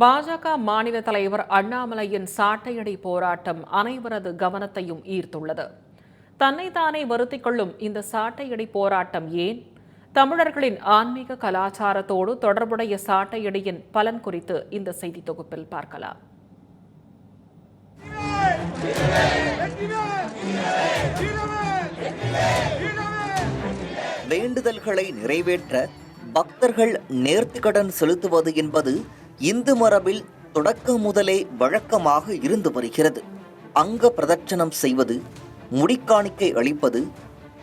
பாஜக மாநில தலைவர் அண்ணாமலையின் சாட்டையடி போராட்டம் அனைவரது கவனத்தையும் ஈர்த்துள்ளது. தன்னைத்தானே வருத்திக் கொள்ளும் இந்த சாட்டையடி போராட்டம் ஏன்? தமிழர்களின் ஆன்மீக கலாச்சாரத்தோடு தொடர்புடைய சாட்டையடியின் பலன் குறித்து இந்த செய்தி தொகுப்பில் பார்க்கலாம். வேண்டுதல்களை நிறைவேற்ற பக்தர்கள் நேர்த்திக்கடன் செலுத்துவது என்பது இந்து மரபில் தொடக்கம் முதலே வழக்கமாக இருந்து வருகிறது. அங்க பிரதட்சணம் செய்வது முடிக்காணிக்கை அளிப்பது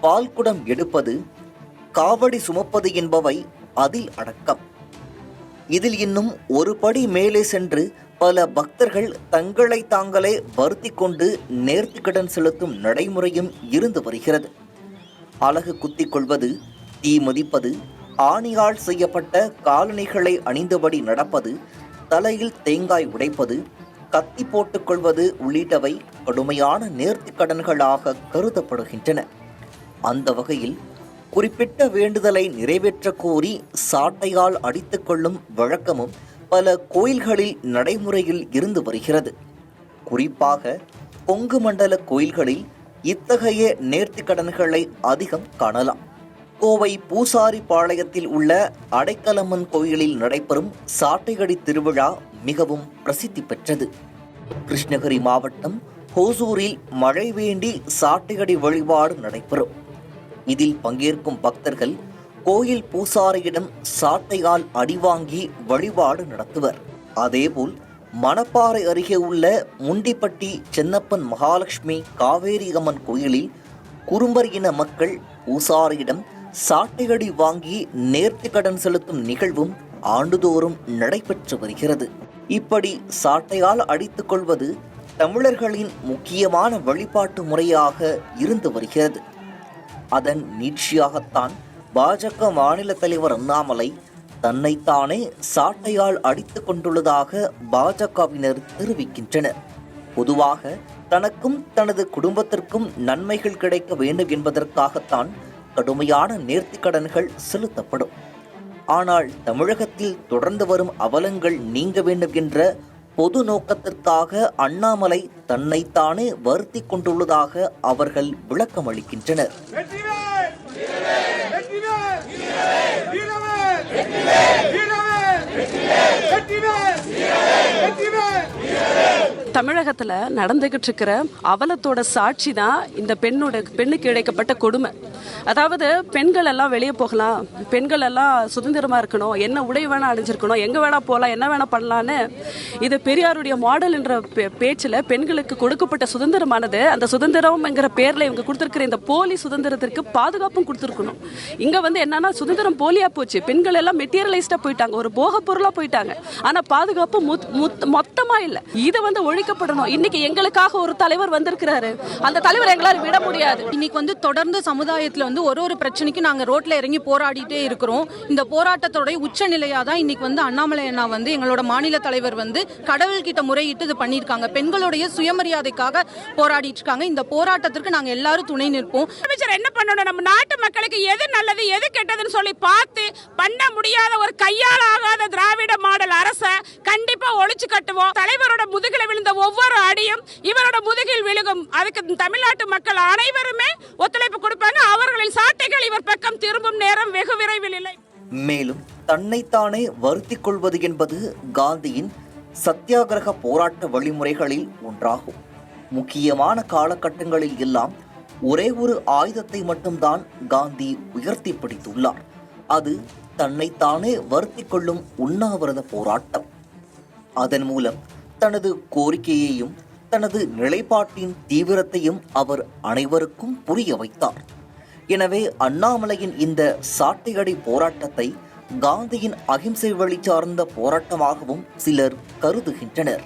பால்குடம் எடுப்பது காவடி சுமப்பது என்பவை அதில் அடக்கம். இதில் இன்னும் ஒரு படி மேலே சென்று பல பக்தர்கள் தங்களை தாங்களே வருத்தி கொண்டு நேர்த்திக்கடன் செலுத்தும் நடைமுறையும் இருந்து வருகிறது. அழகு குத்திக் கொள்வது தீ மதிப்பது ஆணியால் செய்யப்பட்ட காலணிகளை அணிந்தபடி நடப்பது தலையில் தேங்காய் உடைப்பது கத்தி போட்டுக்கொள்வது உள்ளிட்டவை கடுமையான நேர்த்திக் கடன்களாக கருதப்படுகின்றன. அந்த வகையில் குறிப்பிட்ட வேண்டுதலை நிறைவேற்ற கோரி சாட்டையால் அடித்துக் கொள்ளும் வழக்கமும் பல கோயில்களில் நடைமுறையில் இருந்து வருகிறது. குறிப்பாக கொங்கு மண்டல கோயில்களில் இத்தகைய நேர்த்திக்கடன்களை அதிகம் காணலாம். கோவை பூசாரி பாளையத்தில் உள்ள அடைக்கலம்மன் கோயிலில் நடைபெறும் சாட்டையடி திருவிழா மிகவும் பிரசித்தி பெற்றது. கிருஷ்ணகிரி மாவட்டம் ஹோசூரில் மழை வேண்டி சாட்டையடி வழிபாடு நடைபெறும். இதில் பங்கேற்கும் பக்தர்கள் கோயில் பூசாரியிடம் சாட்டையால் அடிவாங்கி வழிபாடு நடத்துவர். அதேபோல் மணப்பாறை அருகே உள்ள முண்டிப்பட்டி சென்னப்பன் மகாலட்சுமி காவேரி அம்மன் கோயிலில் குறும்பர் இன மக்கள் பூசாரியிடம் சாட்டையடி வாங்கி நேர்த்தி கடன் செலுத்தும் நிகழ்வும் ஆண்டுதோறும் நடைபெற்று வருகிறது. இப்படி சாட்டையால் அடித்துக் கொள்வது தமிழர்களின் முக்கியமான வழிபாட்டு முறையாக இருந்து வருகிறது. அதன் நீட்சியாகத்தான் பாஜக மாநில தலைவர் அண்ணாமலை தன்னைத்தானே சாட்டையால் அடித்துக் கொண்டுள்ளதாக பாஜகவினர் தெரிவிக்கின்றனர். பொதுவாக தனக்கும் தனது குடும்பத்திற்கும் நன்மைகள் கிடைக்க வேண்டும் என்பதற்காகத்தான் கடுமையான நேர்த்திக்கடன்கள் செலுத்தப்படும். ஆனால் தமிழகத்தில் தொடர்ந்து வரும் அவலங்கள் நீங்க வேண்டும் என்ற பொது நோக்கத்திற்காக அண்ணாமலை தன்னைத்தானே வருத்தி கொண்டுள்ளதாக அவர்கள் விளக்கமளிக்கின்றனர் வெற்றிவேல் வெற்றிவேல் வீரவேல் வீரவேல் வெற்றிவேல் வெற்றிவேல் தமிழகத்துல நடந்துகிட்டு இருக்கிற அவலத்தோட சாட்சி தான் இந்த பெண்ணோட பெண்ணுக்கு இழைக்கப்பட்ட கொடுமை. அதாவது பெண்கள் எல்லாம் வெளியே போகலாம் பெண்கள் எல்லாம் சுதந்திரமா இருக்கணும் என்ன உடை வேணா அணிஞ்சிருக்கணும் எங்க வேணா போகலாம் என்ன வேணா பண்ணலான்னு இது பெரியாருடைய மாடல் என்ற பே- பேச்சுல பெண்களுக்கு கொடுக்கப்பட்ட சுதந்திரமானது அந்த சுதந்திரம்ங்கிற பேர்ல இவங்க கொடுத்திருக்கிற இந்த போலி சுதந்திரத்திற்கு பாதுகாப்பும் கொடுத்துருக்கணும். இங்க வந்து என்னன்னா சுதந்திரம் போலியா போச்சு. பெண்கள் எல்லாம் மெட்டீரியலைஸ்டா போயிட்டாங்க ஒரு போக பொருளா போயிட்டாங்க. ஆனா பாதுகாப்பு முத்- முத்- மொத்தமா இல்லை. இதை வந்து ஒழிக்கப்படணும் இன்னைக்கு எங்களுக்காக ஒரு தலைவர் வந்திருக்கிறாரு. அந்த தலைவர் எங்களால விட முடியாது. இன்னைக்கு வந்து தொடர்ந்து சமுதாயத்துல வந்து ஒரு ஒரு பிரச்சனைக்கும் நாங்க ரோட்ல இறங்கி போராடிட்டே இருக்கிறோம். இந்த போராட்டத்தோட உச்ச நிலையா தான் இன்னைக்கு வந்து அண்ணாமலை அண்ணா வந்து எங்களோட மாநில தலைவர் வந்து கடவுள் கிட்ட முறையிட்டு இது பண்ணியிருக்காங்க. பெண்களுடைய சுயமரியாதைக்காக போராடிட்டு இருக்காங்க. இந்த போராட்டத்திற்கு நாங்க எல்லாரும் துணை நிற்போம். என்ன பண்ணணும்? நம்ம நாட்டு மக்களுக்கு எது நல்லது எது கெட்டதுன்னு சொல்லி பார்த்து பண்ண முடியாத ஒரு கையால் ஆகாத திராவிட மாடல் அரசை கண்டிப்பா ஒழிச்சு கட்டுவோம். தலைவரோட முதுகில விழுந்த ஒவ்வொரு அடியும் இவரோட முதுகில் விழுகும். அதுக்கு தமிழ்நாட்டு மக்கள் அனைவருமே ஒத்துழைப்பு கொடுப்பாங்க. அவர்களின் சாட்டைகள் இவர் பக்கம் திரும்பும் நேரம் வெகு விரைவில் இல்லை. மேலும் தன்னைத்தானே வருத்தி கொள்வது என்பது காந்தியின் சத்தியாகிரக போராட்ட வழிமுறைகளில் ஒன்றாகும். முக்கியமான காலகட்டங்களில் எல்லாம் ஒரே ஒரு ஆயுதத்தை மட்டும்தான் காந்தி உயர்த்தி பிடித்துள்ளார். அது தன்னைத்தானே வருத்தி கொள்ளும் உண்ணாவிரத போராட்டம். அதன் மூலம் தனது கோரிக்கையையும் தனது நிலைப்பாட்டின் தீவிரத்தையும் அவர் அனைவருக்கும் புரிய வைத்தார். எனவே அண்ணாமலையின் இந்த சாட்டையடி போராட்டத்தை காந்தியின் அகிம்சை வழி சார்ந்த போராட்டமாகவும் சிலர் கருதுகின்றனர்.